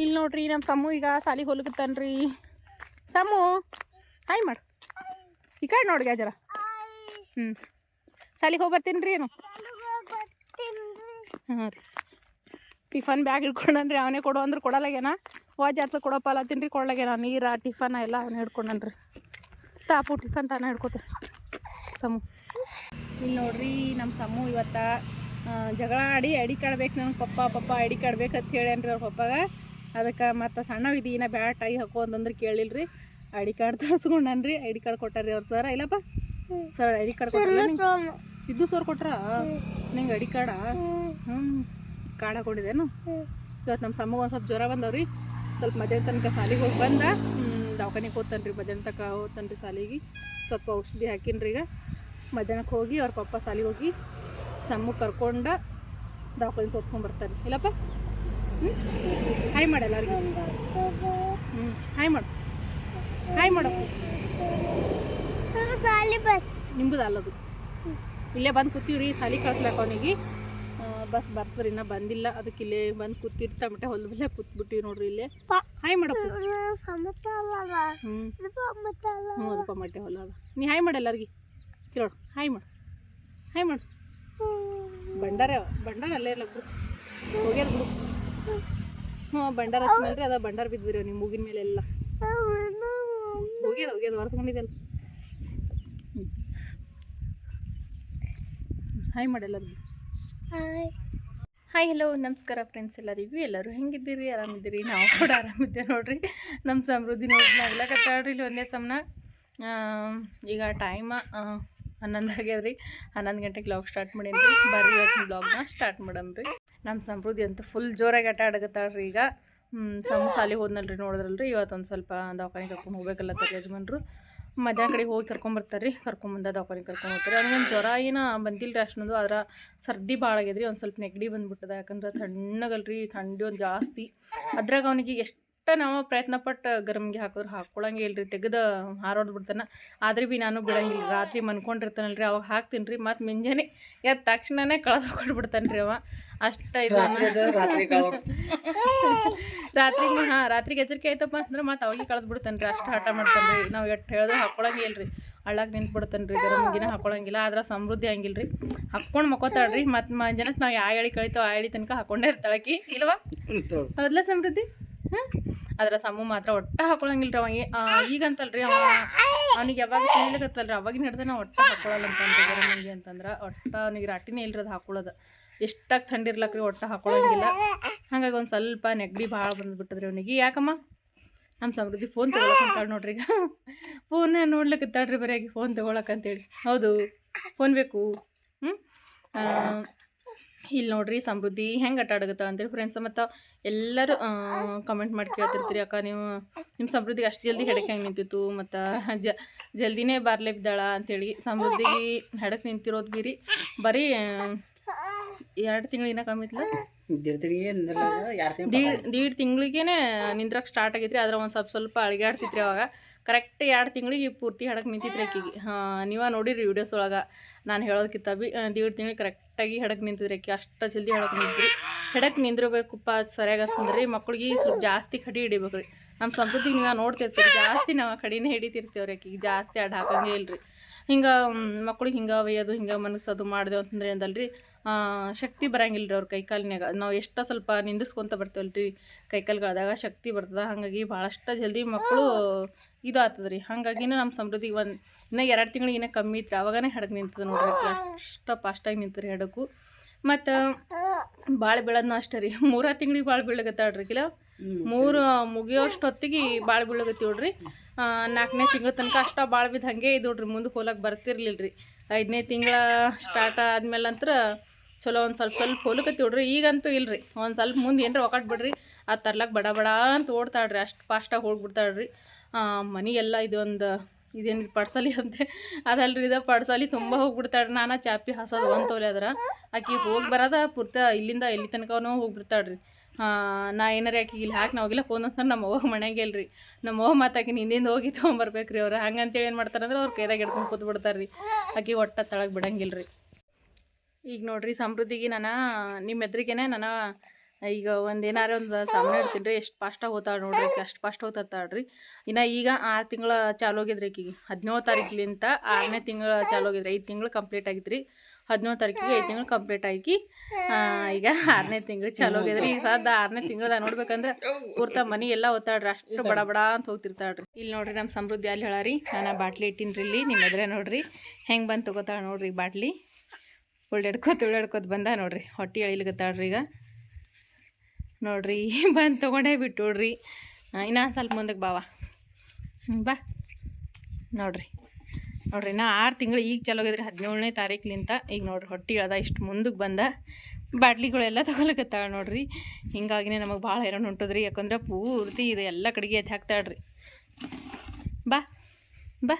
ಇಲ್ಲಿ ನೋಡ್ರಿ ನಮ್ಮ ಸಮು ಈಗ ಸಾಲಿಗೆ ಹೊಲಗತ್ತನ್ರಿ ಸಮು, ಹಾಯ್ ಮಾಡು. ಈ ಕಡೆ ನೋಡಿ ಜರ ಹ್ಞೂ ಸಾಲಿಗೆ ಹೋಗಿ ಬರ್ತೀನಿ ರೀ ಏನು? ಹಾಂ ರೀ. ಟಿಫನ್ ಬ್ಯಾಗ್ ಹಿಡ್ಕೊಂಡನ್ರಿ, ಅವನೇ ಕೊಡು ಅಂದ್ರೆ ಕೊಡಲಾಗೇನ ವಾಜ್ ಆತ ಕೊಡಪ್ಪ ಅಲ್ಲತ್ತೀನಿ ರೀ ಕೊಡಲಾಗೇನ? ನೀರ, ಟಿಫನ್ ಎಲ್ಲ ಅವನೇ ಹಿಡ್ಕೊಂಡನ್ರಿ. ತಾಪು ಟಿಫನ್ ತಾನೇ ಹಿಡ್ಕೋತ. ಸಮು. ಇಲ್ಲಿ ನೋಡ್ರಿ ನಮ್ಮ ಸಮು ಇವತ್ತ ಜಗಳ ಆಡಿ ಐಡಿ ಕಾರ್ಡ್ ಬೇಕು ನನಗೆ ಪಪ್ಪ ಪಪ್ಪ ಐಡಿ ಕಾರ್ಡ್ ಅಂತ ಹೇಳೇನ್ರಿ ಅವ್ರ ಪಪ್ಪಾಗ. ಅದಕ್ಕೆ ಮತ್ತು ಸಣ್ಣ ಇನ್ನ ಬ್ಯಾಟ್ ಟೈ ಹಾಕೋ ಅಂತಂದ್ರೆ ಐ ಡಿ ಕಾರ್ಡ್ ತರಿಸ್ಕೊಂಡನ್ರಿ. ಐಡಿ ಕಾರ್ಡ್ ಕೊಟ್ಟಾರ್ರಿ ಅವ್ರು ಸರ್. ಇಲ್ಲಪ್ಪ. ಸರ್ ಐಡಿ ಕಾರ್ಡ್ ಕೊಟ್ಟಾರ ಸಿದ್ದು ಸರ್ ಕೊಟ್ರ? ನಿಂಗೆ ಐಡಿ ಕಾರ್ಡ? ಹ್ಞೂ ಕಾರ್ಡ್ ಹಾಕೊಂಡಿದ್ದೇನು? ಇವತ್ತು ನಮ್ಮ ಸಮ್ಮಗೆ ಒಂದು ಸ್ವಲ್ಪ ಜ್ವರ ಬಂದವ್ರಿ. ಸ್ವಲ್ಪ ಮಧ್ಯಾಹ್ನ ತನಕ ಸಾಲಿಗೆ ಹೋಗಿ ಬಂದ. ದವಾಖಾನಿಗೆ ಹೋಗ್ತಾನೆ ರೀ ಮಧ್ಯಾಹ್ನ ತನಕ ಹೋಗ್ತಾನೆ ರೀ ಸಾಲಿಗೆ ಸ್ವಲ್ಪ ಔಷಧಿ ಹಾಕಿನ್ರಿ ಈಗ. ಮಧ್ಯಾಹ್ನಕ್ಕೆ ಹೋಗಿ ಅವ್ರ ಪಪ್ಪ ಸಾಲಿಗೆ ಹೋಗಿ ಸಮ್ಮು ಕರ್ಕೊಂಡ ದವಾಖಾನೆ ತೋರಿಸ್ಕೊಂಡು ಬರ್ತಾರೆ ಇಲ್ಲಪ್ಪ. ಹಾಯ್ ಮಾಡಲ್ಲ ಅವ್ರಿಗೆ ಹ್ಞೂ ಹಾಯ್ ಮಾಡು ಹಾಯ್ ಮಾಡು ಬಸ್ ನಿಂಬುದು ಅಲ್ಲದು? ಇಲ್ಲೇ ಬಂದು ಕೂತೀವ್ರಿ ಸಾಲಿ ಕಳ್ಸ್ಲಾಕ ಅವನಿಗೆ ಬಸ್ ಬರ್ತದ್ರಿ ಇನ್ನೂ ಬಂದಿಲ್ಲ ಅದಕ್ಕೆ ಇಲ್ಲೇ ಬಂದು ಕೂತಿರ್ತಾ ಮಟ್ಟ ಹೊಲ ಬಿಲ್ಲ ಕೂತ್ಬಿಟ್ಟಿವಿ ನೋಡ್ರಿ ಇಲ್ಲೇ. ಹಾಯ್ ಮಾಡಪ್ಪ ಹ್ಞೂ ಹ್ಞೂ ಅದಪ್ಪ ಮಟ್ಟೆ ಹೊಲ ಅದ. ನೀ ಹಾಯ್ ಮಾಡಲ್ಲ ಅವ್ರಿಗೆ ಕೇಳೋಣ ಹಾಯ್ ಮಾಡು ಹಾಯ್ ಮಾಡು ಬಂಡಾರ ಬಂಡಾರ ಅಲ್ಲೇ ಇಲ್ಲ ಹೋಗ್ಯಾರ ಹ್ಞೂ ಬಂಡಾರ ಹಚ್ಮೇಲ್ರಿ ಅದ ಬಂಡಾರ ಬಿದ್ದಿರಿ ನಿಮ್ಮ ಮೂಗಿನ ಮೇಲೆ ಎಲ್ಲ ಹೋಗ್ಯದ ಹೋಗ್ಯದ ಒರೆಸ್ಕೊಂಡಿದ್ದೆಲ್ಲ ಹಾಯ್ ಹಾಯ್ ಮಾಡೆಲ್ಲರಿಗೂ ಹಾಯ್ ಹಲೋ ನಮಸ್ಕಾರ ಫ್ರೆಂಡ್ಸ್ ಎಲ್ಲರಿಗೂ. ಎಲ್ಲರೂ ಹೆಂಗಿದ್ದೀರಿ? ಆರಾಮಿದ್ದೀರಿ? ನಾವು ಕೂಡ ಆರಾಮಿದ್ದೆ ನೋಡ್ರಿ. ನಮ್ಮ ಸಮೃದ್ಧಿ ನೋಡಿ ನಗ್ಲಕತ್ತಾಳ್ರಿ ಇಲ್ಲಿ ಒಂದೇ ಸಮನ. ಈಗ ಟೈಮ ಹನ್ನೊಂದು ಆಗ್ಯದ್ರಿ. ಹನ್ನೊಂದು ಗಂಟೆಗೆ ಬ್ಲಾಗ್ ಸ್ಟಾರ್ಟ್ ಮಾಡೀನಿ ರೀ ಬರ್ರಿ ಇವತ್ತಿನ ಬ್ಲಾಗ್ನ ಸ್ಟಾರ್ಟ್ ಮಾಡಮ್ರಿ. ನಮ್ಮ ಸಮೃದ್ಧಿ ಅಂತ ಫುಲ್ ಜೋರಾಗಿ ಆಟ ರೀ ಈಗ. ಸಮ ಸಾಲಿ ಹೋದ್ನಲ್ರಿ ನೋಡಿದ್ರಲ್ರಿ, ಇವತ್ತೊಂದು ಸ್ವಲ್ಪ ದವಾಖಾನೆ ಕರ್ಕೊಂಡು ಹೋಗ್ಬೇಕಲ್ಲ ತರ ಯಜಮಾನ್ರು. ಮಧ್ಯಾಹ್ನ ಕಡೆ ಹೋಗಿ ಕರ್ಕೊಂಬರ್ತಾರೆ ರೀ ಕರ್ಕೊಂಬಂದ ದವಾಖಾನೆ ಕರ್ಕೊಂಡು ಹೋಗ್ತಾರೆ. ಅವ್ನಿಗೇನು ಜ್ವರ ಏನು ಬಂದಿಲ್ಲ ರೀ ಅಷ್ಟೊಂದು, ಆದ್ರೆ ಸರ್ದಿ ಭಾಳ ಆಗ್ಯದ್ರಿ, ಒಂದು ಸ್ವಲ್ಪ ನೆಗಡಿ ಬಂದ್ಬಿಟ್ಟದ. ಯಾಕಂದ್ರೆ ತಣ್ಣಗಲ್ರಿ ಥಂಡಿ ಒಂದು ಜಾಸ್ತಿ. ಅದ್ರಾಗ ಅವನಿಗೆ ಎಷ್ಟು ನಾವು ಪ್ರಯತ್ನ ಪಟ್ಟು ಗರಮ್ಗೆ ಹಾಕಿದ್ರೆ ಹಾಕ್ಕೊಳಂಗೆ ಇಲ್ರಿ ತೆಗೆದು ಹಾರೋದು ಬಿಡ್ತಾನೆ. ಆದ್ರೆ ಭೀ ನಾನು ಬಿಡಂಗಿಲ್ಲ ರಾತ್ರಿ ಮನ್ಕೊಂಡಿರ್ತಾನಲ್ರಿ ಅವಾಗ ಹಾಕ್ತೀನಿ ರೀ ಮತ್ತು ಮುಂಜಾನೆ ಎದ್ದ ತಕ್ಷಣನೇ ಕಳೆದು ಕೊಟ್ಬಿಡ್ತಾನೆ ರೀ ಅವ. ಅಷ್ಟ ಇದು ರಾತ್ರಿ ಹಾಂ ರಾತ್ರಿಗೆ ಎಚ್ಚರಿಕೆ ಆಯ್ತಪ್ಪ ಅಂದ್ರೆ ಮತ್ತೆ ಅವಾಗ ಕಳೆದು ಬಿಡ್ತಾನೆ ರೀ ಅಷ್ಟು ಹಠ ಮಾಡ್ತಾನೆ ರೀ ನಾವು ಎಷ್ಟು ಹೇಳಿದ್ರು ಹಾಕ್ಕೊಳಂಗೆ ಇಲ್ರಿ. ಹಳ್ಳಾಗ ನಿಂತು ಬಿಡ್ತಾನೆ ರೀ ಗರಮ್ಗಿನ ದಿನ ಹಾಕ್ಕೊಳಂಗಿಲ್ಲ ಆದ್ರೆ ಸಮೃದ್ಧಿ ಹಂಗಿಲ್ಲ ರೀ ಹಾಕ್ಕೊಂಡು ಮಕ್ಕೋತಾಳ್ರಿ ಮತ್ತು ಮಂಜನಕ್ಕೆ ನಾವು ಯಾವ ಹೇಳಿ ಕಳಿತೋ ಆ ಎಳಿ ತನಕ ಹಾಕೊಂಡೇ ಇರ್ತಾಳಕಿ ಇಲ್ವಾ? ಹೌದಲ್ಲ ಸಮೃದ್ಧಿ? ಹಾಂ ಅದ್ರ ಸಮೂ ಮಾತ್ರ ಒಟ್ಟ ಹಾಕೊಳಂಗಿಲ್ಲ ರೀ ಅವ ಈಗಂತಲ್ರಿ ಅವ. ಅವ್ನಿಗೆ ಯಾವಾಗ ಕೇಳಿಕತ್ತಲ್ರಿ ಅವಾಗಿನ ಹಿಡ್ದು ನಾವು ಒಟ್ಟ ಹಾಕೊಳ್ಳಲ್ಲ ಅಂತ ಮಂದಿ ಅಂತಂದ್ರೆ, ಒಟ್ಟ ಅವ್ನಿಗೆ ರಾಟಿನೇ ಇಲ್ರಿ ಅದು ಹಾಕೊಳ್ಳೋದು ಎಷ್ಟಾಗಿ ಥಂಡಿ ಇರ್ಲಕ್ರಿ ಒಟ್ಟ ಹಾಕೊಳಂಗಿಲ್ಲ. ಹಾಗಾಗಿ ಒಂದು ಸ್ವಲ್ಪ ನೆಗಡಿ ಭಾಳ ಬಂದ್ಬಿಟ್ಟದ್ರಿ ಅವನಿಗೆ. ಯಾಕಮ್ಮ? ನಮ್ಮ ಸಮೃದ್ಧಿ ಫೋನ್ ತೊಗೊಳಕಂತಾಳೆ ನೋಡ್ರಿ ಈಗ. ಫೋನ್ ನೋಡ್ಲಿಕ್ಕತ್ತಾಳ್ರಿ ಬರೆಯಾಗಿ ಫೋನ್ ತಗೊಳಕ್ಕಂತೇಳಿ ಹೌದು ಫೋನ್ ಬೇಕು. ಹ್ಞೂ ಇಲ್ಲಿ ನೋಡ್ರಿ, ಸಮೃದ್ಧಿ ಹೆಂಗೆ ಆಟ ಅಂತೇಳಿ ಫ್ರೆಂಡ್ಸ್ ಮತ್ತು ಎಲ್ಲರೂ ಕಮೆಂಟ್ ಮಾಡಿ ಕೇಳ್ತಿರ್ತೀರಿ ಅಕ್ಕ ನೀವು ನಿಮ್ಮ ಸಮೃದ್ಧಿಗೆ ಅಷ್ಟು ಜಲ್ದಿ ಹೆಡಕ್ಕೆ ಹೆಂಗೆ ನಿಂತಿತ್ತು ಮತ್ತು ಜ ಜಲ್ದಿನೇ ಬಾರ್ಲೆ ಬಿದ್ದಾಳ ಅಂತೇಳಿ ಸಮೃದ್ಧಿಗೆ ಹೆಡಕ್ಕೆ ನಿಂತಿರೋದು ಬೀರಿ ರೀ ಬರೀ ಎರಡು ತಿಂಗಳಿನ ಕಮ್ಮಿ ಇತ್ತಲ್ಲ ಎರಡು ದೀಡ್ ತಿಂಗಳಿಗೆ ತಿಂಗಳಿಗೇನೆ ನಿಂದ್ರಕ್ಕೆ ಸ್ಟಾರ್ಟ್ ಆಗೈತ್ರಿ ಆದ್ರೆ ಒಂದು ಸ್ವಲ್ಪ ಸ್ವಲ್ಪ ಅಳಿಗಾಡ್ತಿತ್ರಿ ಅವಾಗ. ಕರೆಕ್ಟ್ ಎರಡು ತಿಂಗಳಿಗೆ ಪೂರ್ತಿ ಹೆಡಕ್ಕೆ ನಿಂತಿತ್ರಿ ಆಕಿಗೆ ಹಾಂ ನೀವ ನೋಡಿರಿ ವಿಡಿಯೋಸ್ ಒಳಗೆ. ನಾನು ಹೇಳೋದಕ್ಕಿಂತ ಬಿ ದೀಡ್ ತಿಂಗಳು ಕರೆಕ್ಟಾಗಿ ಹೆಡಕ್ಕೆ ನಿಂತಿದ್ರಿ ಆಕೆ. ಅಷ್ಟು ಜಲ್ದಿ ಹಡಕ್ಕೆ ನಿಂತಿದ್ರಿ ಹೆಡಕ್ಕೆ ನಿಂದಿರಬೇಕಪ್ಪ ಸರಿಯಾಗಿ ಅಂತಂದ್ರಿ ಮಕ್ಳಿಗೆ ಸ್ವಲ್ಪ ಜಾಸ್ತಿ ಕಡಿ ಹಿಡಿಬೇಕು ರೀ ನಮ್ಮ ಸಂಸ್ಕೃತಿಗೆ ನೀವು ನೋಡ್ತಿರ್ತೀರಿ, ಜಾಸ್ತಿ ನಾವು ಕಡಿನೇ ಹಿಡಿತಿರ್ತೀವ್ರಿ ಆಕಿಗೆ ಜಾಸ್ತಿ ಅಡ್ ಹಾಕಂಗೆ ಇಲ್ರಿ. ಹಿಂಗೆ ಮಕ್ಳಿಗೆ ಹಿಂಗೆ ಒಯ್ಯೋದು, ಹಿಂಗೆ ಮನಸ್ಸದು ಮಾಡಿದೆವು ಅಂತಂದ್ರೆ ಅಂದಲ್ರಿ. ಶಕ್ತಿ ಬರಂಗಿಲ್ಲ ರೀ ಅವ್ರ ಕೈಕಾಲಿನಾಗ ನಾವು ಎಷ್ಟೋ ಸ್ವಲ್ಪ ನಿಂದಿಸ್ಕೊತ ಬರ್ತೇವಲ್ರಿ ರೀ ಕೈಕಾಲ್ಗಳದಾಗ ಶಕ್ತಿ ಬರ್ತದೆ. ಹಾಗಾಗಿ ಭಾಳಷ್ಟು ಜಲ್ದಿ ಮಕ್ಕಳು ಇದು ಆಗ್ತದೆ ರೀ ಹಾಗಾಗಿನ ನಮ್ಮ ಸಮೃದ್ಧಿಗೆ ಒಂದು ಇನ್ನೂ ಎರಡು ತಿಂಗಳಿಗೆ ಇನ್ನೂ ಕಮ್ಮಿ ಇತ್ತು ಅವಾಗನೇ ಹಡಗು ನಿಂತದ ನೋಡ್ರಿ ಅಷ್ಟು ಫಾಸ್ಟಾಗಿ ನಿಂತರಿ ಹಡಗು. ಮತ್ತು ಭಾಳ ಬೀಳೋದನ್ನ ಅಷ್ಟೇ ರೀ. ಮೂರ ತಿಂಗಳಿಗೆ ಭಾಳ ಬೀಳಗತ್ತಾಳ್ರಿ ಕಿಲ ಮೂರು ಮುಗಿಯೋಷ್ಟು ಹೊತ್ತಿಗೆ ಭಾಳ ಬೀಳಗತ್ತೀವ್ರಿ. ನಾಲ್ಕನೇ ತಿಂಗಳ ತನಕ ಅಷ್ಟ ಭಾಳ ಬಿದ್ದು ಹಾಗೆ ನೋಡ್ರಿ ಮುಂದೆ ಹೋಲಕ್ಕೆ ಬರ್ತಿರ್ಲಿಲ್ಲ ರೀ ಐದನೇ ತಿಂಗಳ ಸ್ಟಾರ್ಟ್ ಆದ್ಮೇಲೆ ಅಂತ್ರ ಚಲೋ ಒಂದು ಸ್ವಲ್ಪ ಸ್ವಲ್ಪ ಹೋಲಕತ್ತೀವ್ರಿ ಈಗಂತೂ ಇಲ್ರಿ. ಒಂದು ಸ್ವಲ್ಪ ಮುಂದೆ ಏನರ ಒಕಟ್ ಬಿಡ್ರಿ. ಅದು ತರ್ಲಕ್ಕೆ ಬಡ ಬಡ ಅಂತ ಓಡ್ತಾಳ್ರಿ. ಅಷ್ಟು ಫಾಸ್ಟಾಗಿ ಹೋಗ್ಬಿಡ್ತಾಳ್ರಿ. ಎಲ್ಲ ಇದೊಂದು, ಇದೇನು ಪಡ್ಸಲಿ ಅಂತೆ. ಅದಲ್ರಿ, ಇದು ಪಡ್ಸಲಿ ತುಂಬ ಹೋಗ್ಬಿಡ್ತಾಳ್ರಿ. ನಾನು ಚಾಪಿ ಹಸೋದು ಒಂದು ತೋಲೆ ಅದ್ರ. ಆಕಿ ಹೋಗಿ ಬರೋದ ಪೂರ್ತಿ ಇಲ್ಲಿಂದ ಎಲ್ಲಿ ತನಕನೂ ಹೋಗ್ಬಿಡ್ತಾಳ್ರಿ. ನಾ ಏನಾರ ಆಕಿ ಇಲ್ಲಿ ಹಾಕಿ ನಾವಿಲ್ಲ ಫೋನ್ ಅಂತಂದ್ರೆ ನಮ್ಮ ಅವ್ವ ಮನೆಗೆ ಇಲ್ರಿ ನಮ್ಮ ಅವ್ವ ಮತ್ತು ನಿಂದಿಂದ ಹಿಂದಿಂದ ಹೋಗಿ ತೊಗೊಂಬರ್ಬೇಕ್ರಿ ಅವ್ರು. ಹಂಗಂತೇಳಿ ಏನು ಮಾಡ್ತಾರಂದ್ರೆ ಅವ್ರು ಕೈದಾಗ ಹಿಡ್ಕೊಂಡು ಕೂತ್ಬಿಡ್ತಾರೆ ಬಿಡ್ತಾರ್ರಿ ಆಕಿ ಒಟ್ಟ ತಳಗೆ ಬಿಡಂಗಿಲ್ಲ ರೀ ಈಗ ನೋಡ್ರಿ ಸಮೃದ್ಧಿಗೆ ನಾನು ನಿಮ್ಮ ಎದುರಿಗೇನೆ ನಾನು ಈಗ ಒಂದು ಏನಾರು ಒಂದು ಸಾಮಾನು ಇಡ್ತೀನಿ ರೀ ಎಷ್ಟು ಫಾಸ್ಟಾಗಿ ಹೋಗ್ತಾಳೆ ನೋಡ್ರಿ ಅಷ್ಟು ಫಾಸ್ಟ್ ಹೋಗ್ತಾಳೆ ಇನ್ನು ಈಗ ಆರು ತಿಂಗಳ ಚಾಲು ಹೋಗಿದ್ರಿ ಆಕಿಗೆ ಹದಿನೇಳು ತಾರೀಕಿಲಿಂತ ಆರನೇ ತಿಂಗಳ ಚಾಲು ಹೋಗಿದ್ರಿ ಐದು ತಿಂಗಳು ಕಂಪ್ಲೀಟ್ ಆಗಿದ್ರಿ ಹದಿನೇಳು ತಾರೀಕಿಗೆ ಐದು ತಿಂಗಳು ಕಂಪ್ಲೀಟ್ ಆಗಿ ಈಗ ಆರನೇ ತಿಂಗಳು ಚಾಲು ಹೋಗಿದ್ರಿ. ಈಗ ಸದ್ದ ಆರನೇ ತಿಂಗಳದ ನೋಡ್ಬೇಕಂದ್ರೆ ಪೂರ್ತ ಮನಿ ಎಲ್ಲ ಓದ್ತಾಳ್ರಿ ಅಷ್ಟು ಬಡ ಬಡ ಅಂತ ಹೋಗ್ತಿರ್ತಾಳ್ರಿ. ಇಲ್ಲಿ ನೋಡ್ರಿ ನಮ್ಮ ಸಮೃದ್ಧಿ ಅಲ್ಲಿ ಹೇಳಾರಿ ನಾನು ಬಾಟ್ಲಿ ಇಟ್ಟಿನಿ ರೀ ಇಲ್ಲಿ ನಿಮ್ಮ ಎದುರೇ ನೋಡ್ರಿ ಹೆಂಗೆ ಬಂದು ತಗೋತಾಳೆ ನೋಡ್ರಿ ಬಾಟ್ಲಿ. ಉಳ್ಳಾಡ್ಕೋತ ಉಳ್ಳಾಡ್ಕೋತ ಬಂದ ನೋಡ್ರಿ. ಹೊಟ್ಟೆ ಎಳಿಲಿಕತ್ತಾಳ್ರಿ ಈಗ. ನೋಡ್ರಿ, ಬಂದು ತೊಗೊಂಡೇ ಬಿಟ್ಟು ನೋಡ್ರಿ ಇನ್ನೊಂದು ಸ್ವಲ್ಪ ಮುಂದಕ್ಕೆ ಬಾವ. ಬಾ. ನೋಡ್ರಿ. ನೋಡ್ರಿ ನಾ ಆರು ತಿಂಗಳು ಈಗ ಚಲೋ ಹೋಗಿದ್ರಿ, ಹದಿನೇಳನೇ ತಾರೀಕ್ಲಿಂತ. ಈಗ ನೋಡ್ರಿ, ಹೊಟ್ಟೆ ಇಳ್ದ ಇಷ್ಟು ಮುಂದಕ್ಕೆ ಬಂದ. ಬಾಟ್ಲಿಗಳೆಲ್ಲ ತೊಗೊಳಕತ್ತಾಳ ನೋಡ್ರಿ. ಹಿಂಗಾಗಿನೇ ನಮಗೆ ಭಾಳ ಹೈರಾಣ ಹೊಂಟದ್ರಿ ಯಾಕಂದ್ರೆ ಪೂರ್ತಿ ಇದು ಎಲ್ಲ ಕಡೆಗೆ ಎದ್ದು ಹಾಕ್ತಾಳ್ರಿ. ಬಾ ಬಾ.